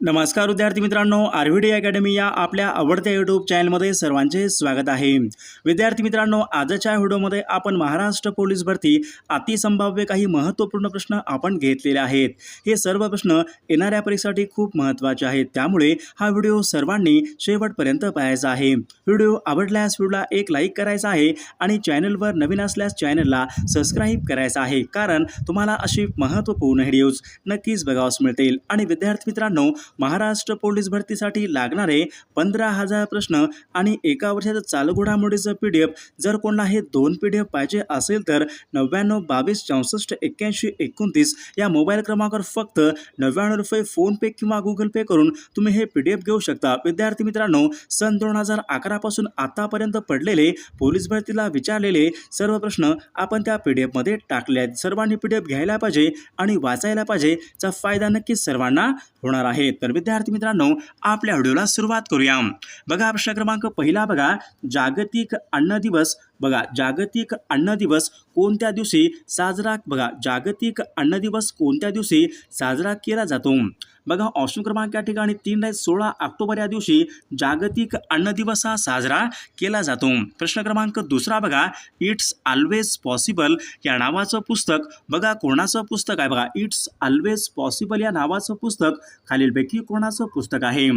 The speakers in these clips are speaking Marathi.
नमस्कार विद्यार्थी मित्रांनो आर व्ही डी अकॅडमी या आपल्या आवडत्या यूट्यूब चॅनलमध्ये सर्वांचे स्वागत आहे. विद्यार्थी मित्रांनो आजच्या व्हिडिओमध्ये आपण महाराष्ट्र पोलीस भरती अतिसंभाव्य काही महत्त्वपूर्ण प्रश्न आपण घेतलेले आहेत. हे सर्व प्रश्न येणाऱ्या परीक्षेसाठी खूप महत्त्वाचे आहेत. त्यामुळे हा व्हिडिओ सर्वांनी शेवटपर्यंत पाहायचा आहे. व्हिडिओ आवडल्यास व्हिडिओला एक लाईक करायचा आहे आणि चॅनलवर नवीन असल्यास चॅनलला सबस्क्राईब करायचा आहे. कारण तुम्हाला अशी महत्त्वपूर्ण व्हिडिओज नक्कीच बघावस मिळतील. आणि विद्यार्थी मित्रांनो महाराष्ट्र पोलीस भरतीसाठी लागणारे पंधरा हजार प्रश्न आणि एका वर्षाचा चालू घोडामोडीचं पी डी एफ. जर कोणाला हे दोन पी डी एफ पाहिजे असेल तर नव्याण्णव बावीस चौसष्ट एक्क्याऐंशी एकोणतीस या मोबाईल क्रमांकावर फक्त नव्याण्णव रुपये फोनपे किंवा गुगल पे करून तुम्ही हे पी डी एफ घेऊ शकता. विद्यार्थी मित्रांनो सन दोन हजार अकरापासून आतापर्यंत पडलेले पोलीस भरतीला विचारलेले सर्व प्रश्न आपण त्या पी डी एफमध्ये टाकले आहेत. सर्वांनी पी डी एफ घ्यायला पाहिजे आणि वाचायला पाहिजे. चा फायदा नक्कीच सर्वांना होणार आहे. तर विद्यार्थी मित्रांनो आपल्या व्हिडिओला सुरुवात करूया. बघा प्रश्न क्रमांक पहिला बघा. जागतिक अन्न दिवस बघा जागतिक अन्न दिवस कोणत्या दिवशी साजरा बघा जागतिक अन्न दिवस कोणत्या दिवशी साजरा केला जातो? बघा ऑप्शन क्रमांक या ठिकाणी तीन आहे. सोळा ऑक्टोबर या दिवशी जागतिक अन्न दिवस हा साजरा केला जातो. प्रश्न क्रमांक दुसरा बघा इट्स ऑलवेज पॉसिबल या नावाचं पुस्तक बघा कोणाचं पुस्तक आहे? बघा इट्स ऑलवेज पॉसिबल या नावाचं पुस्तक खालीलपैकी कोणाचं पुस्तक आहे?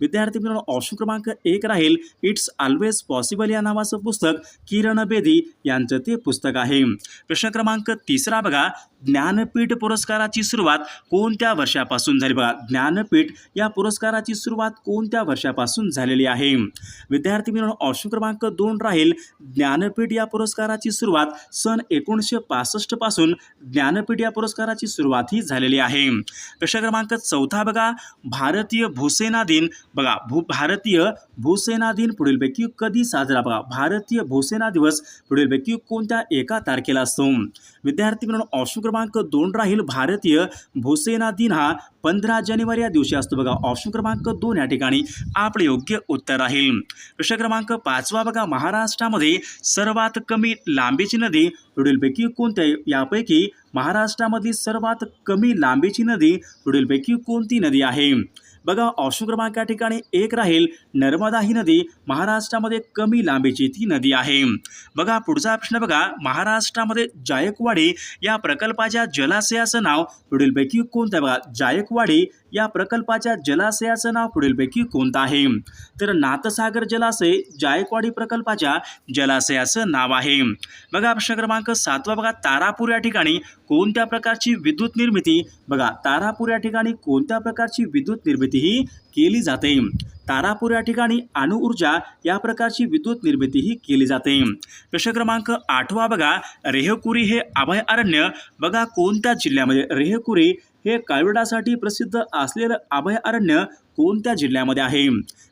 विद्यार्थी मित्रांनो ऑप्शन क्रमांक एक राहील. इट्स ऑलवेज पॉसिबल या नावाचं पुस्तक की किरण बेदी यांचं ते पुस्तक आहे. प्रश्न क्रमांक तिसरा बघा. ज्ञानपीठ पुरस्काराची सुरुवात कोणत्या वर्षापासून झाली? बघा ज्ञानपीठ या पुरस्काराची सुरुवात कोणत्या वर्षापासून झालेली आहे? विद्यार्थी मित्रांनो ऑप्शन क्रमांक दोन राहील. ज्ञानपीठ या पुरस्काराची सुरुवात सन एकोणीसशे पासष्टपासून ज्ञानपीठ या पुरस्काराची सुरुवात ही झालेली आहे. प्रश्न क्रमांक चौथा बघा. भारतीय भूसेना दिन. बघा भू भारतीय भूसेना दिन पुढीलपैकी कधी साजरा? बघा भारतीय भूसेना दिवस पुढीलपैकी कोणत्या एका तारखेला असतो? विद्यार्थी मित्रांनो ऑप्शन क्रमांक दोन राहील भारतीय भूसेना दिन हा पंधरा जानेवारी या दिवशी असतो. बघा ऑप्शन क्रमांक दोन या ठिकाणी आपले योग्य उत्तर राहील. प्रश्न क्रमांक पाचवा बघा महाराष्ट्रामध्ये सर्वात कमी लांबीची नदी पुढीलपैकी कोणत्या? यापैकी महाराष्ट्रामधली सर्वात कमी लांबीची नदी पुढीलपैकी कोणती नदी आहे? बघा ऑप्शन क्रमांक या ठिकाणी एक राहील नर्मदा ही नदी महाराष्ट्रामध्ये कमी लांबीची ती नदी आहे. बघा पुढचा प्रश्न बघा महाराष्ट्रामध्ये जायकवाडी या प्रकल्पाच्या जलाशयाचं नाव पुढीलपैकी कोणतं आहे? बघा जायकवाडी या प्रकल्पाच्या जलाशयाचं नाव पुढीलपैकी कोणतं आहे? तर नाथसागर जलाशय जायकवाडी प्रकल्पाच्या जलाशयाचं नाव आहे. बघा प्रश्न क्रमांक सातवा बघा तारापूर या ठिकाणी कोणत्या प्रकारची विद्युत निर्मिती? बघा तारापूर या ठिकाणी कोणत्या प्रकारची विद्युत निर्मिती ही केली जाते? तारापूर या ठिकाणी अणुऊर्जा या प्रकारची विद्युत निर्मितीही केली जाते. प्रश्न क्रमांक आठवा बघा रेहकुरी हे अभयारण्य बघा कोणत्या जिल्ह्यामध्ये? रेहकुरी हे काळविडासाठी प्रसिद्ध असलेलं अभयारण्य कोणत्या जिल्ह्यामध्ये आहे?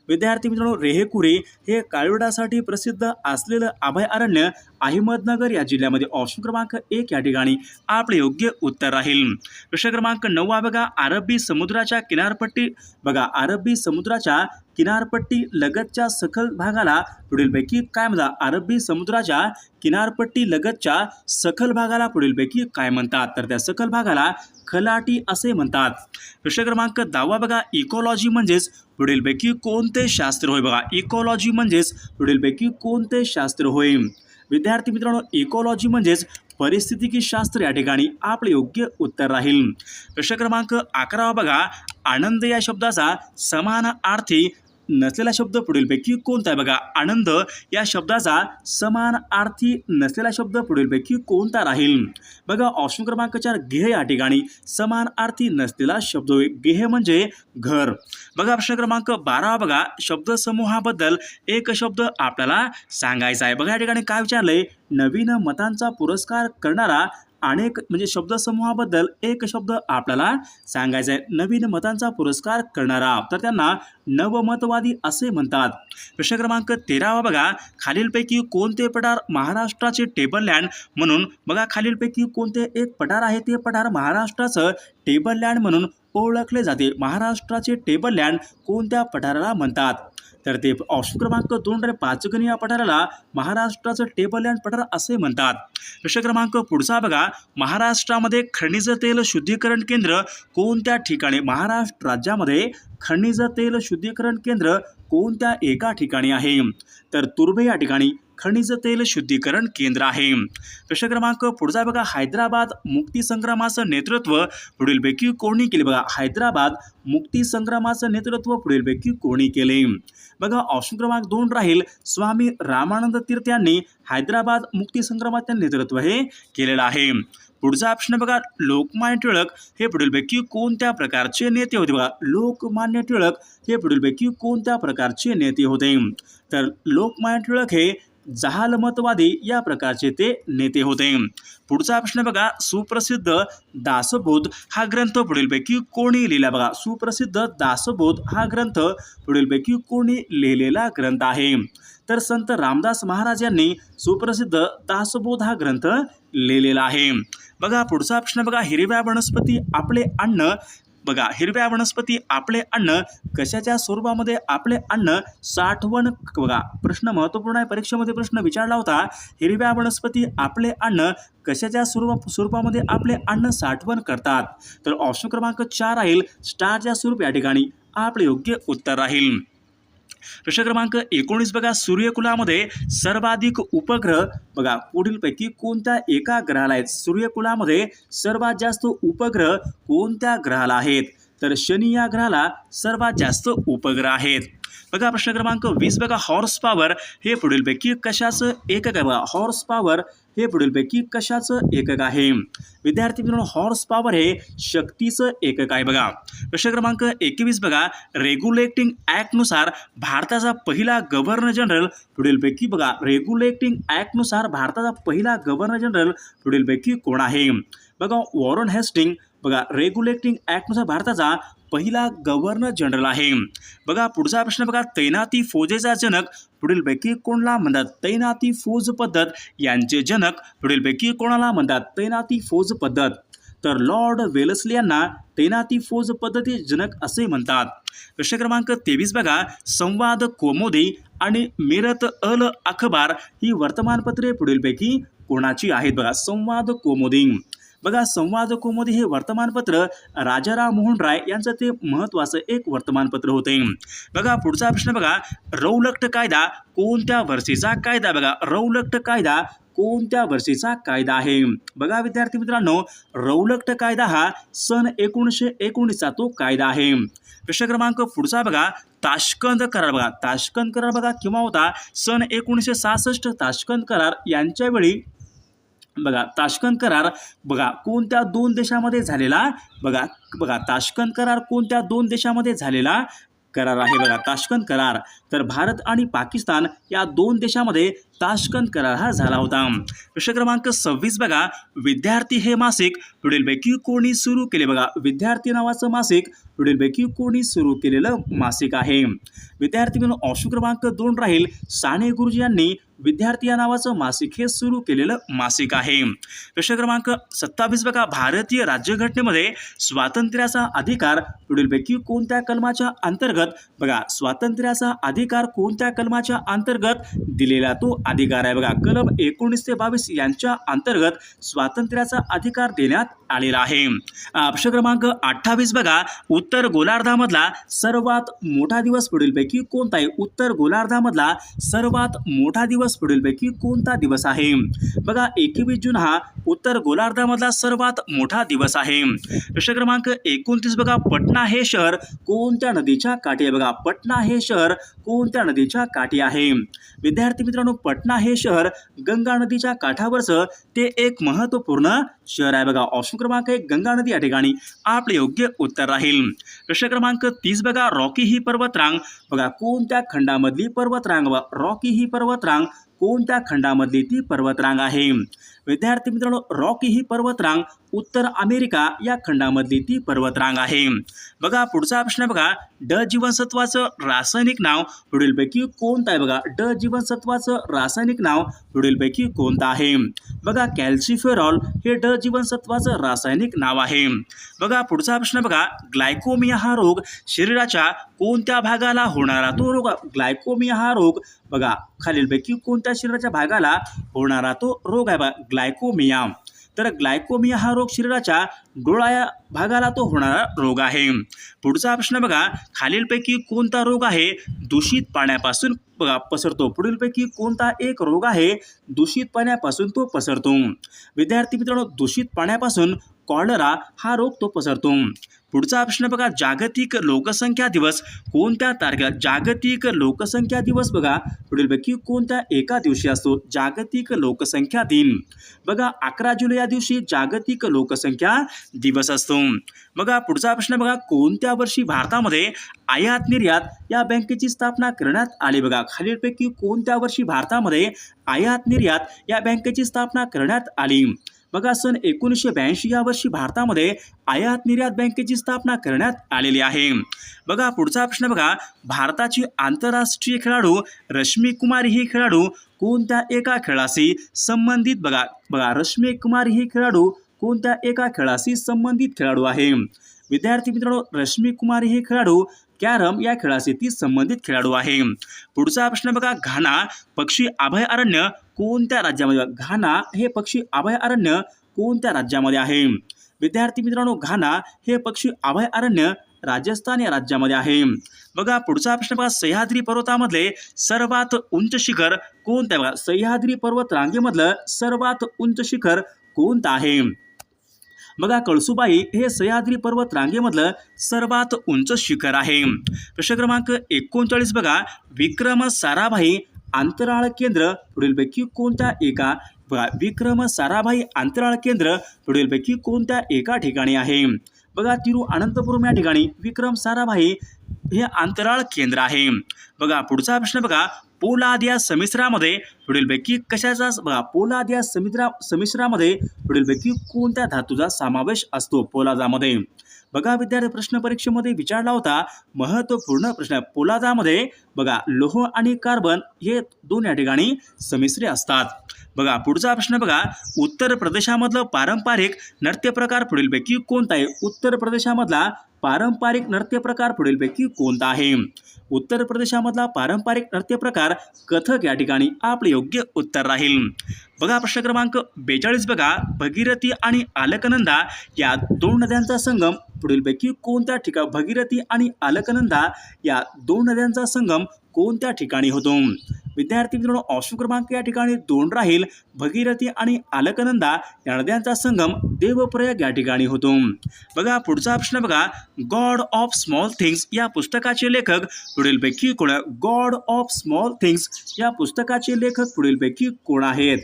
विद्यार्थी मित्रांनो रेहेकुरे हे काळविडासाठी प्रसिद्ध असलेलं अभयारण्य अहमदनगर या जिल्ह्यामध्ये ऑप्शन क्रमांक एक या ठिकाणी आपले योग्य उत्तर राहील. प्रश्न क्रमांक नववा बघा अरबी समुद्राच्या किनारपट्टी. बघा अरबी समुद्राच्या किनारपट्टी लगतच्या सखल भागाला पुढीलपैकी काय म्हणतात? अरबी समुद्राच्या किनारपट्टी लगतच्या सखल भागाला पुढीलपैकी काय म्हणतात? तर त्या सखल भागाला खलाटी असे म्हणतात. प्रश्न क्रमांक दहावा बघा इकोलॉजी म्हणजेच पुढीलपैकी कोणते शास्त्र होय बघा? इकॉलॉजी म्हणजेच पुढीलपैकी कोणते शास्त्र होय? विद्यार्थी मित्रांनो इकॉलॉजी म्हणजेच परिस्थितिकी शास्त्र या ठिकाणी आपले योग्य उत्तर राहील. प्रश्न क्रमांक अकरावा बघा. आनंद या शब्दाचा समान अर्थी नसलेला शब्द पुढीलपैकी कोणता आहे? बघा आनंद या शब्दाचा समान अर्थी नसलेला शब्द पुढीलपैकी कोणता राहील? बघा ऑप्शन क्रमांक चार गेह या ठिकाणी समानार्थी नसलेला शब्द होय. गेह म्हणजे घर. बघा प्रश्न क्रमांक बारा बघा शब्दसमूहाबद्दल एक शब्द आपल्याला सांगायचा आहे. बघा या ठिकाणी काय विचारलंय? नवीन मतांचा पुरस्कार करणारा अनेक म्हणजे शब्दसमूहाबद्दल एक शब्द आपल्याला सांगायचा आहे नवीन मतांचा पुरस्कार करणारा. तर त्यांना नवमतवादी असे म्हणतात. प्रश्न क्रमांक तेरावा बघा. खालीलपैकी कोणते पठार महाराष्ट्राचे टेबल लँड म्हणून बघा खालीलपैकी कोणते एक पठार आहे? ते पठार महाराष्ट्राचं टेबल लँड म्हणून ओळखले जाते. महाराष्ट्राचे टेबल लँड कोणत्या पठाराला म्हणतात? तर ते ऑप्शन क्रमांक दोन आणि पाच गण या पठाराला महाराष्ट्राचं टेबल लँड पठार असे म्हणतात. प्रश्न क्रमांक पुढचा बघा. महाराष्ट्रामध्ये खनिज तेल शुद्धीकरण केंद्र कोणत्या ठिकाणी? महाराष्ट्र राज्यामध्ये खनिज तेल शुद्धीकरण केंद्र कोणत्या एका ठिकाणी आहे? तर तुर्भे या ठिकाणी खनिज तेल शुद्धीकरण केंद्र आहे. प्रश्न क्रमांक पुढचा बघा हैदराबाद मुक्ती संग्रामाचं नेतृत्व. पुढीलपैकी कोणी केले? बघा हैदराबाद मुक्ती संग्रामाचं नेतृत्व पुढीलपैकी कोणी केले? बघा ऑप्शन क्रमांक दोन राहील. स्वामी रामानंद तीर्थ यांनी हैदराबाद मुक्ती संग्रामाचं नेतृत्व हे केलेलं आहे. पुढचा ऑप्शन बघा लोकमान्य टिळक. हे पुढीलपैकी कोणत्या प्रकारचे नेते होते? बघा लोकमान्य टिळक हे पुढीलपैकी कोणत्या प्रकारचे नेते होते? तर लोकमान्य टिळक हे जहालमतवादी या प्रकारचे ते नेते होते. पुढचा प्रश्न बघा सुप्रसिद्ध दासबोध हा ग्रंथ पुढीलपैकी कोणी लिहिला बघा? सुप्रसिद्ध दासबोध हा ग्रंथ पुढीलपैकी कोणी लिहिलेला ग्रंथ आहे. तर संत रामदास महाराज यांनी सुप्रसिद्ध दासबोध हा ग्रंथ लिहिलेला आहे. बघा पुढचा प्रश्न बघा हिरव्या वनस्पती आपले अन्न बघा हिरव्या वनस्पती आपले अन्न कशाच्या स्वरूपामध्ये आपले अन्न? साठवण बघा प्रश्न महत्त्वपूर्ण आहे. परीक्षेमध्ये प्रश्न विचारला होता हिरव्या वनस्पती आपले अन्न कशाच्या स्वरूप स्वरूपामध्ये आपले अन्न साठवण करतात? तर ऑप्शन क्रमांक चार राहील स्टारच्या स्वरूप या ठिकाणी. आपले योग्य उत्तर राहील. प्रश्न क्रमांक एकोणीस बघा सूर्यकुलामध्ये सर्वाधिक उपग्रह बघा पुढीलपैकी कोणत्या एका ग्रहाला आहेत? सूर्यकुलामध्ये सर्वात जास्त उपग्रह कोणत्या ग्रहाला आहेत? तर शनी या ग्रहाला सर्वात जास्त उपग्रह आहेत. बघा प्रश्न क्रमांक वीस बघा हॉर्स पॉवर हे पुढीलपैकी कशाचं एकक आहे? बघा हॉर्स पॉवर हे पुढीलपैकी कशाचं एकक आहे? विद्यार्थी मित्रांनो हॉर्स पॉवर हे शक्तीचं एकक आहे बघा. प्रश्न क्रमांक एकवीस बघा. रेग्युलेटिंग ॲक्टनुसार भारताचा पहिला गव्हर्नर जनरल पुढीलपैकी बघा. रेग्युलेटिंग ॲक्टनुसार भारताचा पहिला गव्हर्नर जनरल पुढीलपैकी कोण आहे? बघा वॉरन हेस्टिंग बघा. रेग्युलेटिंग ॲक्टनुसार भारताचा पहिला गव्हर्नर जनरल आहे. बघा पुढचा प्रश्न बघा. तैनाती फौजेचा जनक पुढीलपैकी कोणाला म्हणतात? तैनाती फौज पद्धत यांचे जनक पुढीलपैकी कोणाला म्हणतात? तैनाती फौज पद्धत. तर लॉर्ड वेलसले यांना तैनाती फौज पद्धती जनक असे म्हणतात. प्रश्न क्रमांक तेवीस बघा. संवाद कोमोदी आणि मिरत अल अखबार ही वर्तमानपत्रे पुढीलपैकी कोणाची आहेत? बघा संवाद कोमोदी. बघा संवाद कौमुदी हे वर्तमानपत्र राजाराम मोहन राय यांचं ते महत्त्वाचं एक वर्तमानपत्र होते. बघा पुढचा प्रश्न बघा. रौलक्ट कायदा कोणत्या वर्षीचा कायदा? बघा रौलक्ट कायदा कोणत्या वर्षीचा कायदा आहे? बघा विद्यार्थी मित्रांनो रौलक्ट कायदा हा सन एकोणीसशे एकोणीसचा तो कायदा आहे. प्रश्न क्रमांक पुढचा बघा. ताशकंद करार बघा. ताशकंद करार बघा केव्हा होता? सन एकोणीसशे सहासष्ट ताशकंद करार यांच्या वेळी बघा ताशकंद करार बघा कोणत्या दोन देशामध्ये झालेला बघा बघा ताशकंद करार कोणत्या दोन देशामध्ये झालेला करार आहे? बघा ताशकंद करार. तर भारत आणि पाकिस्तान या दोन देशामध्ये ताशकंद करार हा झाला होता. प्रश्न क्रमांक सव्वीस बघा. विद्यार्थी हे मासिक पुढीलपैकी कोणी सुरू केले? बघा विद्यार्थी नावाचं मासिक पुढीलपैकी कोणी सुरू केलेलं मासिक आहे. विद्यार्थी म्हणून ऑप्शन क्रमांक दोन राहील. साने गुरुजी यांनी विद्यार्थी या नावाचं मासिक हे सुरू केलेलं मासिक आहे. प्रश्न क्रमांक सत्तावीस बघा. भारतीय राज्यघटनेमध्ये स्वातंत्र्याचा अधिकार पुढीलपैकी कोणत्या कलमाच्या अंतर्गत? बघा स्वातंत्र्याचा अधिकार कोणत्या कलमाच्या अंतर्गत दिलेला तो अधिकार आहे. बघा कलम एकोणीस ते बावीस यांच्या अंतर्गत स्वातंत्र्याचा अधिकार देण्यात आलेला आहे. प्रश्न क्रमांक अठ्ठावीस बघा. उत्तर गोलार्धामधला सर्वात मोठा दिवस पुढीलपैकी कोणता आहे? उत्तर गोलार्धामधला सर्वात मोठा दिवस पुढीलपैकी कोणता दिवस आहे? बघा एकवीस जून हा उत्तर गोलार्धामधला सर्वात मोठा दिवस आहे. प्रश्न क्रमांक एकोणतीस बघा. पटना हे शहर कोणत्या नदीच्या काठी आहे? बघा पटना हे शहर कोणत्या नदीच्या काठी आहे? विद्यार्थी मित्रांनो पटना पटना हे शहर गंगा नदीच्या काठावरचं ते एक महत्त्वपूर्ण शहर आहे. बघा ऑप्शन क्रमांक एक गंगा नदी या ठिकाणी आपले योग्य उत्तर राहील. प्रश्न क्रमांक तीस बघा रॉकी ही पर्वतरांग. बघा कोणत्या खंडामधली पर्वतरांग बघा रॉकी ही पर्वतरांग? कोणत्या खंडामधली ती पर्वतरांग आहे? विद्यार्थी मित्रांनो रॉकी ही पर्वतरांग उत्तर अमेरिका या खंडामधली ती पर्वतरांग आहे. बघा पुढचा प्रश्न बघा. ड जीवनसत्वाचं रासायनिक नाव पुढीलपैकी कोणतं आहे बघा? ड जीवनसत्वाचं रासायनिक नाव पुढीलपैकी कोणतं आहे? बघा कॅल्सिफेरॉल हे ड जीवनसत्वाचं रासायनिक नाव आहे. बघा पुढचा प्रश्न बघा. ग्लायकोमिया हा रोग शरीराच्या कोणत्या भागाला होणारा? तो रोग ग्लायकोमिया हा रोग बघा खालीलपैकी कोणत्या शरीराच्या भागाला होणारा तो रोग आहे बघा ग्लायकोमिया. तर ग्लायकोमिया हा रोग शरीराच्या डोळा या भागाला तो होणारा रोग आहे. पुढचा प्रश्न बघा खालीलपैकी कोणता रोग आहे? दूषित पाण्यापासून बघा पसरतो. पुढीलपैकी कोणता एक रोग आहे? दूषित पाण्यापासून तो पसरतो. विद्यार्थी मित्रांनो दूषित पाण्यापासून कॉलरा हा रोग तो पसरतो. पुढचा प्रश्न बघा जागतिक लोकसंख्या दिवस कोणत्या तारखेला? जागतिक लोकसंख्या दिवस बघा पुढीलपैकी कोणत्या एका दिवशी असतो? जागतिक लोकसंख्या दिन. बघा अकरा जुलै या दिवशी जागतिक लोकसंख्या दिवस असतो. बघा पुढचा प्रश्न बघा कोणत्या वर्षी भारतामध्ये आयात निर्यात या बँकेची स्थापना करण्यात आली बघा? खालीलपैकी कोणत्या वर्षी भारतामध्ये आयात निर्यात या बँकेची स्थापना करण्यात आली? बघा सन एकोणीसशे ब्याऐंशी या वर्षी भारतामध्ये आयात निर्यात बँकेची स्थापना करण्यात आलेली आहे. बघा पुढचा प्रश्न बघा. भारताची आंतरराष्ट्रीय खेळाडू रश्मी कुमारी ही खेळाडू कोणत्या एका खेळाशी संबंधित? बघा बघा रश्मी कुमारी ही खेळाडू कोणत्या एका खेळाशी संबंधित खेळाडू आहे? विद्यार्थी मित्रांनो रश्मी कुमारी हे खेळाडू कॅरम या खेळाशी ती संबंधित खेळाडू आहे. पुढचा प्रश्न बघा घाना पक्षी अभयारण्य कोणत्या राज्यामध्ये घाना हे पक्षी अभयारण्य कोणत्या राज्यामध्ये आहे? विद्यार्थी मित्रांनो घाना हे पक्षी अभयारण्य राजस्थान या राज्यामध्ये आहे. बघा पुढचा प्रश्न बघा सह्याद्री पर्वतामधले सर्वात उंच शिखर कोणतं आहे? बघा सह्याद्री पर्वत रांगेमधलं सर्वात उंच शिखर कोणतं आहे? बघा कळसुबाई हे सह्याद्री पर्वत रांगेमधलं सर्वात उंच शिखर आहे. प्रश्न क्रमांक एकोणचाळीस बघा. विक्रम साराभाई अंतराळ केंद्र पुढीलपैकी कोणत्या एका बघा विक्रम साराभाई अंतराळ केंद्र पुढीलपैकी कोणत्या एका ठिकाणी आहे? बघा तिरुअनंतपुरम या ठिकाणी विक्रम साराभाई हे अंतराळ केंद्र आहे. बघा पुढचा प्रश्न बघा. पोलाद या समिश्रामध्ये पुढीलपैकी कशाचा बघा पोलाद या समित्रा समिश्रामध्ये पुढीलपैकी कोणत्या धातूचा समावेश असतो पोलादामध्ये? बघा विद्यार्थी प्रश्न परीक्षेमध्ये विचारला होता महत्त्वपूर्ण प्रश्न पोलादामध्ये बघा लोह आणि कार्बन हे दोन या ठिकाणी समिश्रे असतात. बघा पुढचा प्रश्न बघा. उत्तर प्रदेशामधलं पारंपरिक नृत्य प्रकार पुढीलपैकी कोणता आहे? उत्तर प्रदेशामधला पारंपरिक नृत्य प्रकार पुढीलपैकी कोणता आहे? उत्तर प्रदेशामधला पारंपरिक नृत्य प्रकार कथक या ठिकाणी आपले योग्य उत्तर राहील. बघा प्रश्न क्रमांक बेचाळीस बघा. भगीरथी आणि आलकनंदा या दोन नद्यांचा संगम पुढीलपैकी कोणत्या ठिका भगीरथी आणि आलकनंदा या दोन नद्यांचा संगम कोणत्या ठिकाणी होतो? विद्यार्थी मित्रांनो ऑप्शन क्रमांक या ठिकाणी दोन राहील. भगीरथी आणि आलकनंदा या नद्यांचा संगम देवप्रयाग या ठिकाणी होतो. बघा पुढचा प्रश्न बघा. गॉड ऑफ स्मॉल थिंग्स या पुस्तकाचे लेखक पुढीलपैकी कोण गॉड ऑफ स्मॉल थिंग्स या पुस्तकाचे लेखक पुढीलपैकी कोण आहेत?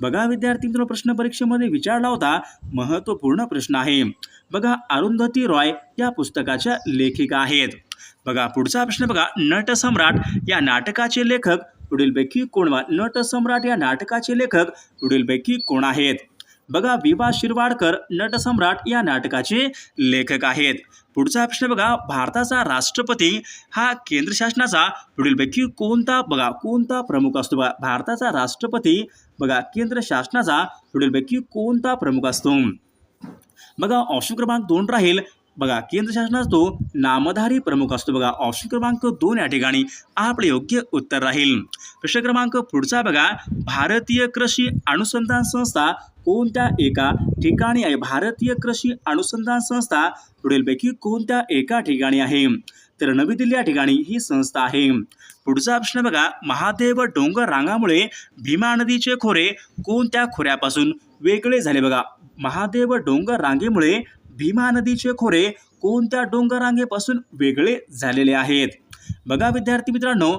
बघा विद्यार्थी मित्रांनो प्रश्न परीक्षेमध्ये विचारला होता. महत्त्वपूर्ण प्रश्न आहे. बघा अरुंधती रॉय या पुस्तकाच्या लेखिका आहेत. बघा पुढचा प्रश्न बघा. नटसम्राट या नाटकाचे लेखक पुढीलपैकी कोण वा नटसम्राट या नाटकाचे लेखक पुढीलपैकी कोण आहेत? बघा विभा शिरवाडकर नटसम्राट या नाटकाचे लेखक आहेत. पुढचा प्रश्न बघा भारताचा राष्ट्रपती हा केंद्र शासनाचा पुढीलपैकी कोणता बघा कोणता प्रमुख असतो? बघा भारताचा राष्ट्रपती बघा केंद्र शासनाचा पुढीलपैकी कोणता प्रमुख असतो? बघा ऑप्शन क्रमांक दोन राहील बघा केंद्र शासनाचा तो नामधारी प्रमुख असतो बघा. ऑप्शन क्रमांक दोन या ठिकाणी आपले योग्य उत्तर राहील. प्रश्न क्रमांक पुढचा बघा. भारतीय कृषी अनुसंधान संस्था कोणत्या एका ठिकाणी आहे? भारतीय कृषी अनुसंधान संस्था पुढीलपैकी कोणत्या एका ठिकाणी आहे? तर नवी दिल्ली या ठिकाणी ही संस्था आहे. पुढचा प्रश्न बघा. महादेव डोंगर रांगामुळे भीमा नदीचे खोरे कोणत्या खोऱ्यापासून वेगळे झाले बघा? महादेव डोंगर रांगेमुळे भीमा नदीचे खोरे कोणत्या डोंगरांगेपासून वेगळे झालेले आहेत? बघा विद्यार्थी मित्रांनो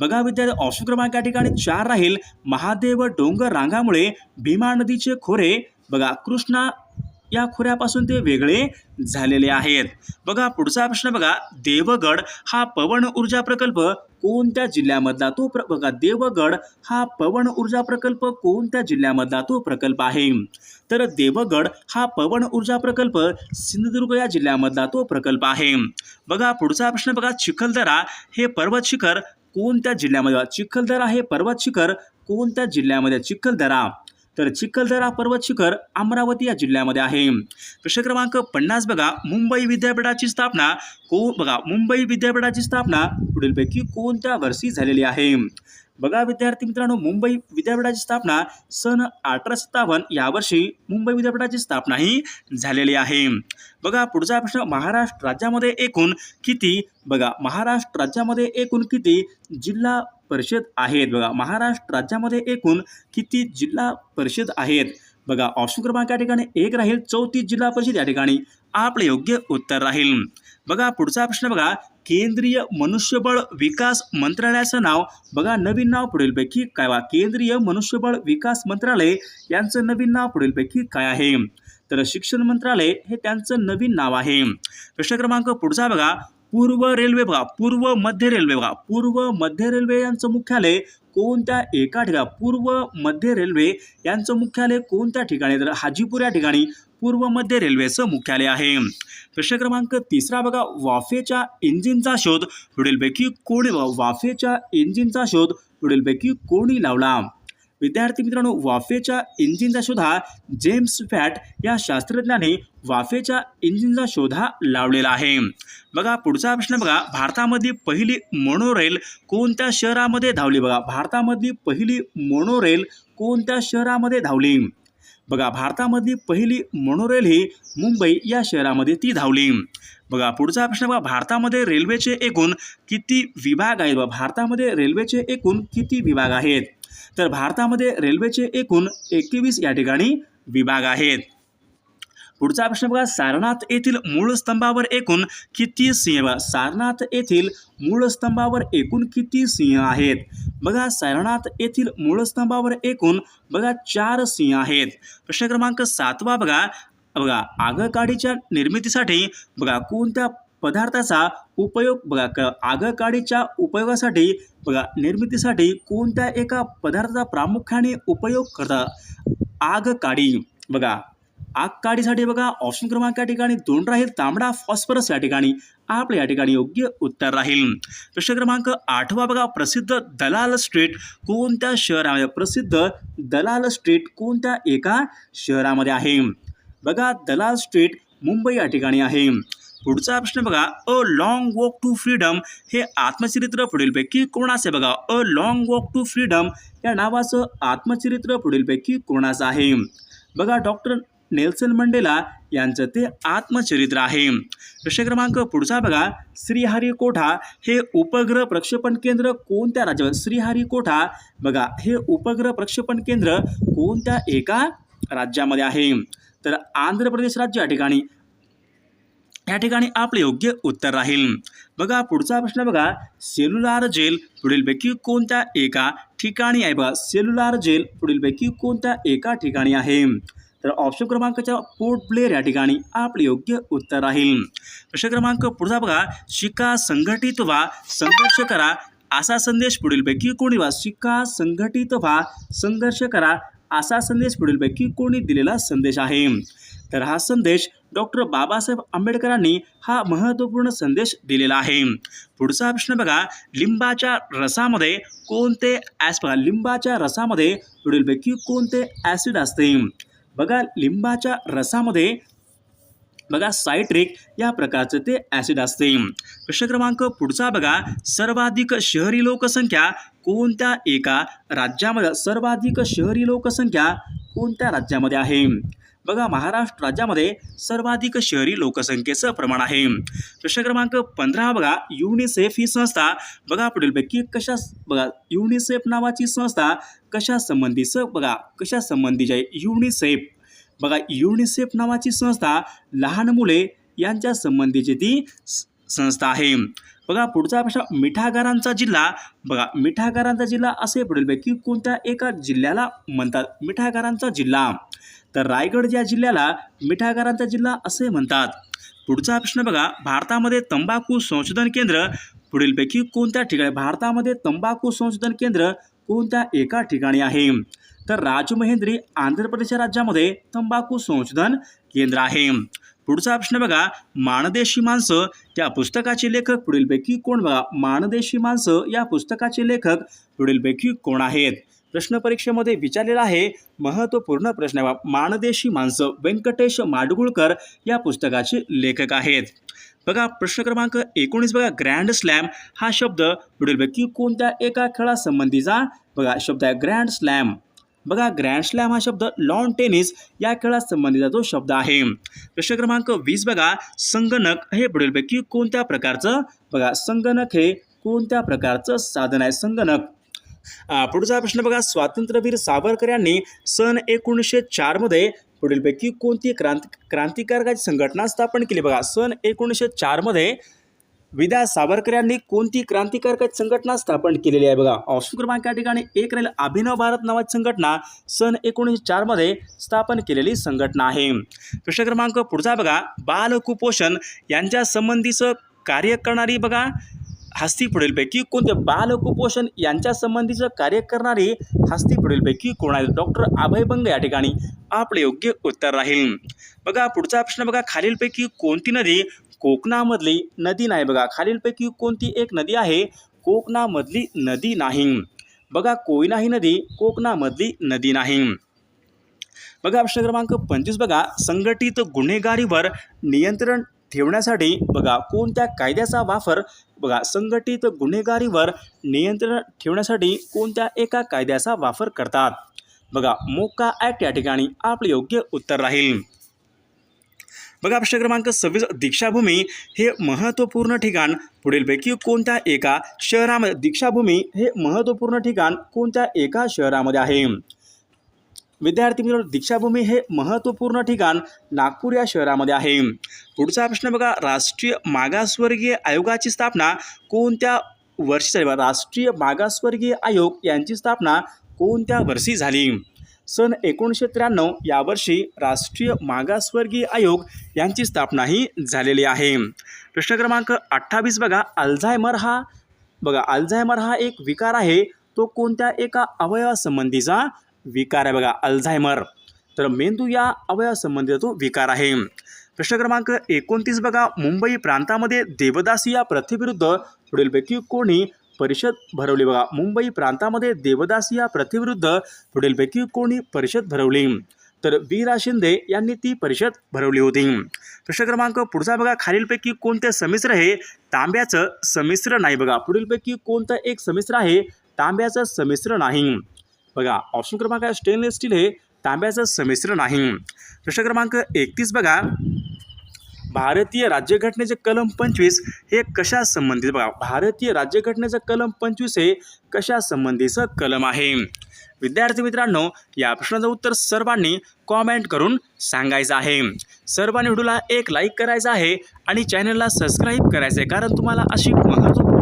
बघा विद्यार्थी ऑप्शन क्रमांक या ठिकाणी चार राहील. महादेव डोंगर रांगामुळे भीमा नदीचे खोरे बघा कृष्णा या खोऱ्यापासून ते वेगळे झालेले आहेत. बघा पुढचा प्रश्न बघा. देवगड हा पवन ऊर्जा प्रकल्प कोणत्या जिल्ह्यामधला? तो प्र बघा देवगड हा पवन ऊर्जा प्रकल्प कोणत्या जिल्ह्यामधला? तो प्रकल्प आहे. तर देवगड हा पवन ऊर्जा प्रकल्प सिंधुदुर्ग या जिल्ह्यामधला तो प्रकल्प आहे. बघा पुढचा प्रश्न बघा. चिखलदरा हे पर्वत शिखर कोणत्या जिल्ह्यामध्ये? चिखलदरा हे पर्वत शिखर कोणत्या जिल्ह्यामध्ये? चिखलदरा. तर चिखलदरा पर्वत शिखर अमरावती या जिल्ह्यामध्ये आहे. प्रश्न क्रमांक पन्नास बघा मुंबई विद्यापीठाची स्थापना को बघा मुंबई विद्यापीठाची स्थापना पुढीलपैकी कोणत्या वर्षी झालेली आहे? बघा विद्यार्थी मित्रांनो मुंबई विद्यापीठाची स्थापना सन अठरा सत्तावन्न यावर्षी मुंबई विद्यापीठाची स्थापना ही झालेली आहे. बघा पुढचा प्रश्न महाराष्ट्र राज्यामध्ये एकूण किती बघा महाराष्ट्र राज्यामध्ये एकूण किती जिल्हा परिषद आहेत. बघा महाराष्ट्र राज्यामध्ये एकूण किती जिल्हा परिषद आहेत? बघा ऑप्शन क्रमांक या ठिकाणी एक राहील चौतीस जिल्हा परिषद या ठिकाणी आपले योग्य उत्तर राहील. बघा पुढचा प्रश्न बघा केंद्रीय मनुष्यबळ विकास मंत्रालयाचं नाव. बघा नवीन नाव पुढीलपैकी काय वा केंद्रीय मनुष्यबळ विकास मंत्रालय यांचं नवीन नाव पुढीलपैकी काय आहे? तर शिक्षण मंत्रालय हे त्यांचं नवीन नाव आहे. प्रश्न क्रमांक पुढचा बघा पूर्व रेल्वे बघा पूर्व मध्य रेल्वे बघा. पूर्व मध्य रेल्वे यांचं मुख्यालय कोणत्या एका ठिकाणी? पूर्व मध्य रेल्वे यांचं मुख्यालय कोणत्या ठिकाणी? तर हाजीपूर या ठिकाणी पूर्व मध्य रेल्वेचं मुख्यालय आहे. प्रश्न क्रमांक तिसरा बघा वाफेच्या इंजिनचा शोध. पुढीलपैकी कोणी वाफेच्या इंजिनचा शोध. पुढीलपैकी कोणी लावला? विद्यार्थी मित्रांनो वाफेच्या इंजिनचा शोधा जेम्स फॅट या शास्त्रज्ञाने वाफेच्या इंजिनचा शोधा लावलेला आहे. बघा पुढचा प्रश्न बघा. भारतामधली पहिली मोनोरेल कोणत्या शहरामध्ये धावली? बघा भारतामधली पहिली मोनोरेल कोणत्या शहरामध्ये धावली? बघा भारतामधली पहिली मोनोरेल ही मुंबई या शहरामध्ये ती धावली. बघा पुढचा प्रश्न बघा. भारतामध्ये रेल्वेचे एकूण किती विभाग आहेत? बघा भारतामध्ये रेल्वेचे एकूण किती विभाग आहेत? तर भारतामध्ये रेल्वेचे एकूण एकवीस या ठिकाणी विभाग आहेत. पुढचा प्रश्न बघा सारनाथ येथील मूळ स्तंभावर एकूण किती सिंह बघा सारनाथ येथील मूळ स्तंभावर एकूण किती सिंह आहेत? बघा सारनाथ येथील मूळ स्तंभावर एकूण बघा चार सिंह आहेत. प्रश्न क्रमांक सातवा बघा बघा आगकाडीच्या निर्मितीसाठी बघा कोणत्या पदार्थाचा उपयोग बघा क आगकाडीच्या उपयोगासाठी बघा निर्मितीसाठी कोणत्या एका पदार्थाचा प्रामुख्याने उपयोग करतात आगकाडी बघा आग काढीसाठी बघा ऑप्शन क्रमांक या ठिकाणी दोन राहील. तांबडा फॉस्फरस या ठिकाणी. आपल्या या ठिकाणी योग्य उत्तर राहील. प्रश्न क्रमांक आठवा बघा प्रसिद्ध दलाल स्ट्रीट कोणत्या शहरामध्ये? प्रसिद्ध दलाल स्ट्रीट कोणत्या एका शहरामध्ये आहे? बघा दलाल स्ट्रीट मुंबई या ठिकाणी आहे. पुढचा प्रश्न बघा a long walk to freedom हे आत्मचरित्र पुढीलपैकी कोणाचे बघा? A long walk to freedom या नावाचं आत्मचरित्र पुढीलपैकी कोणाचं आहे? बघा डॉक्टर नेल्सन मंडेला यांचं ते आत्मचरित्र आहे. प्रश्न क्रमांक पुढचा बघा श्रीहरिकोटा हे उपग्रह प्रक्षेपण केंद्र कोणत्या राज्यात श्रीहरिकोठा बघा हे उपग्रह प्रक्षेपण केंद्र कोणत्या एका राज्यामध्ये आहे? तर आंध्र प्रदेश राज्य या ठिकाणी या ठिकाणी आपले योग्य उत्तर राहील. बघा पुढचा प्रश्न बघा. सेल्युलार जेल पुढीलपैकी कोणत्या एका ठिकाणी आहे? बघा सेल्युलार जेल पुढीलपैकी कोणत्या एका ठिकाणी आहे? तर ऑप्शन क्रमांकाच्या पोर्ट ब्लेअर या ठिकाणी आपले योग्य उत्तर राहील. प्रश्न क्रमांक पुढचा बघा. शिका संघटित व्हा संघर्ष करा. असा संदेश पुढीलपैकी कोणी वा शिका संघटित व्हा संघर्ष करा. असा संदेश पुढीलपैकी कोणी दिलेला संदेश आहे. तर हा संदेश डॉक्टर बाबासाहेब आंबेडकरांनी हा महत्त्वपूर्ण संदेश दिलेला आहे. पुढचा प्रश्न बघा लिंबाच्या रसामध्ये कोणते ॲस बघा लिंबाच्या रसामध्ये पुढीलपैकी कोणते ॲसिड असते? बघा लिंबाच्या रसामध्ये बघा सायट्रिक या प्रकारचं ते ॲसिड असते. प्रश्न क्रमांक पुढचा बघा सर्वाधिक शहरी लोकसंख्या कोणत्या एका राज्यामध्ये सर्वाधिक शहरी लोकसंख्या कोणत्या राज्यामध्ये आहे? बघा महाराष्ट्र राज्यामध्ये सर्वाधिक शहरी लोकसंख्येचं प्रमाण आहे. प्रश्न क्रमांक पंधरा बघा युनिसेफ ही संस्था बघा पुढीलपैकी कशा बघा युनिसेफ नावाची संस्था कशा संबंधीचं बघा कशा संबंधीची आहे युनिसेफ बघा युनिसेफ नावाची संस्था लहान मुले यांच्या संबंधीची ती स- संस्था आहे. बघा पुढचा प्रश्न मिठागारांचा जिल्हा. बघा मिठागारांचा जिल्हा असे पुढीलपैकी कोणत्या एका जिल्ह्याला म्हणतात? मिठागारांचा जिल्हा. तर रायगड या जिल्ह्याला मिठागरांचा जिल्हा असे म्हणतात. पुढचा प्रश्न बघा भारतामध्ये तंबाखू संशोधन केंद्र पुढीलपैकी कोणत्या ठिकाणी? भारतामध्ये तंबाखू संशोधन केंद्र कोणत्या एका ठिकाणी आहे? तर राजमहेंद्री आंध्र प्रदेश राज्यामध्ये तंबाखू संशोधन केंद्र आहे. पुढचा प्रश्न बघा माणदेशी माणसं या पुस्तकाचे लेखक पुढीलपैकी कोण? बघा माणदेशी माणसं या पुस्तकाचे लेखक पुढीलपैकी कोण आहेत? प्रश्न परीक्षेमध्ये विचारलेला आहे महत्त्वपूर्ण प्रश्न आहे माणदेशी माणसं व्यंकटेश माडगुळकर या पुस्तकाचे लेखक आहेत. बघा प्रश्न क्रमांक एकोणीस बघा ग्रँड स्लॅम हा शब्द पुढीलपैकी कोणत्या एका खेळासंबंधीचा? बघा शब्द आहे ग्रँड स्लॅम बघा ग्रँड स्लॅम हा शब्द लॉन टेनिस या खेळासंबंधीचा तो शब्द आहे. प्रश्न क्रमांक वीस बघा संगणक हे पुढीलपैकी कोणत्या प्रकारचं? बघा संगणक हे कोणत्या प्रकारचं साधन आहे? संगणक. पुढचा प्रश्न बघा. स्वातंत्र्यवीर सावरकर यांनी सन एकोणीसशे चारमध्ये पुढीलपैकी कोणती क्रांती क्रांतिकारकाची संघटना स्थापन केली? बघा सन एकोणीसशे चारमध्ये विद्या सावरकर यांनी कोणती क्रांतिकारकाची संघटना स्थापन केलेली आहे? बघा ऑप्शन क्रमांक या ठिकाणी एक राहील. अभिनव भारत नावाची संघटना सन एकोणीसशे चारमध्ये स्थापन केलेली संघटना आहे. प्रश्न क्रमांक पुढचा बघा. बाल कुपोषण यांच्या संबंधीचं कार्य करणारी बघा हस्ती पुढीलपैकी कोणते बाल कुपोषण यांच्या संबंधीचं कार्य करणारी हस्ती पुढीलपैकी कोण आहे डॉक्टर अभय बंग या ठिकाणी आपले योग्य उत्तर राहील. बघा पुढचा प्रश्न बघा. खालीलपैकी कोणती नदी कोकणामधली नदी नाही? बघा खालीलपैकी कोणती एक नदी आहे? कोकणामधली नदी नाही. बघा कोयना ही नदी कोकणामधली नदी नाही. बघा प्रश्न क्रमांक पंचवीस बघा. संघटित गुन्हेगारीवर नियंत्रण ठेवण्यासाठी बघा कोणत्या कायद्याचा वापर बघा संघटित गुन्हेगारीवर नियंत्रण ठेवण्यासाठी कोणत्या एका कायद्याचा वापर करतात? बघा मोका ॲक्ट या ठिकाणी आपले योग्य उत्तर राहील. बघा प्रश्न क्रमांक सव्वीस दीक्षाभूमी हे महत्त्वपूर्ण ठिकाण. पुढीलपैकी कोणत्या एका शहरामध्ये दीक्षाभूमी हे महत्त्वपूर्ण ठिकाण कोणत्या एका शहरामध्ये आहे? विद्यार्थी मित्रांनो दीक्षाभूमी हे महत्त्वपूर्ण ठिकाण नागपूर या शहरामध्ये आहे. पुढचा प्रश्न बघा राष्ट्रीय मागासवर्गीय आयोगाची स्थापना कोणत्या वर्षी झाली? राष्ट्रीय मागासवर्गीय आयोग यांची स्थापना कोणत्या वर्षी झाली? सन एकोणीसशे त्र्याण्णव यावर्षी राष्ट्रीय मागासवर्गीय आयोग यांची स्थापनाही झालेली आहे. प्रश्न क्रमांक अठ्ठावीस बघा अल्झायमर हा बघा अल्झायमर हा एक विकार आहे. तो कोणत्या एका अवयवासंबंधीचा विकार आहे बघा अल्झायमर. तर मेंदू या अवयवासंबंधी तो विकार आहे. प्रश्न क्रमांक एकोणतीस बघा मुंबई प्रांतामध्ये देवदासी या प्रथेविरुद्ध पुढीलपैकी कोणी परिषद भरवली? बघा मुंबई प्रांतामध्ये देवदासी या प्रथेविरुद्ध पुढीलपैकी कोणी परिषद भरवली? तर वीरा शिंदे यांनी ती परिषद भरवली होती. प्रश्न क्रमांक पुढचा बघा खालीलपैकी कोणते समिश्र हे तांब्याचं संमिश्र नाही बघा. पुढीलपैकी कोणतं एक समिश्र आहे? तांब्याचं संमिश्र नाही. बघा ऑप्शन क्रमांक आहे स्टेनलेस स्टील हे तांब्याचं संमिश्रण नाही. प्रश्न क्रमांक एकतीस बघा. भारतीय राज्यघटनेचे कलम पंचवीस हे कशा संबंधित? बघा भारतीय राज्यघटनेचं कलम पंचवीस हे कशा संबंधीचं कलम आहे? विद्यार्थी मित्रांनो या प्रश्नाचं उत्तर सर्वांनी कॉमेंट करून सांगायचं आहे. सर्वांनी व्हिडिओला एक लाईक करायचा आहे आणि चॅनलला सबस्क्राईब करायचं आहे कारण तुम्हाला अशी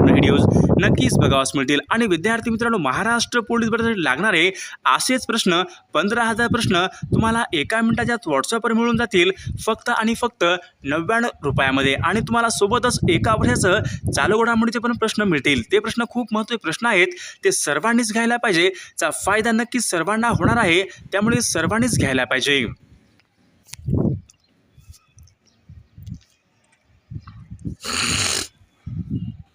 पूर्ण व्हिडिओज नक्कीच बघावास मिळतील. आणि विद्यार्थी मित्रांनो महाराष्ट्र पोलीस भरतीसाठी लागणारे असेच प्रश्न पंधरा हजार प्रश्न तुम्हाला एका मिनिटाच्यात व्हॉट्सअपवर मिळून जातील. फक्त आणि फक्त नव्याण्णव रुपयामध्ये. आणि तुम्हाला सोबतच एका वर्षाचं चालू घडामोडीचे पण प्रश्न मिळतील. ते प्रश्न खूप महत्त्वाचे प्रश्न आहेत. ते सर्वांनीच घ्यायला पाहिजे. चा फायदा नक्कीच सर्वांना होणार आहे. त्यामुळे सर्वांनीच घ्यायला पाहिजे. you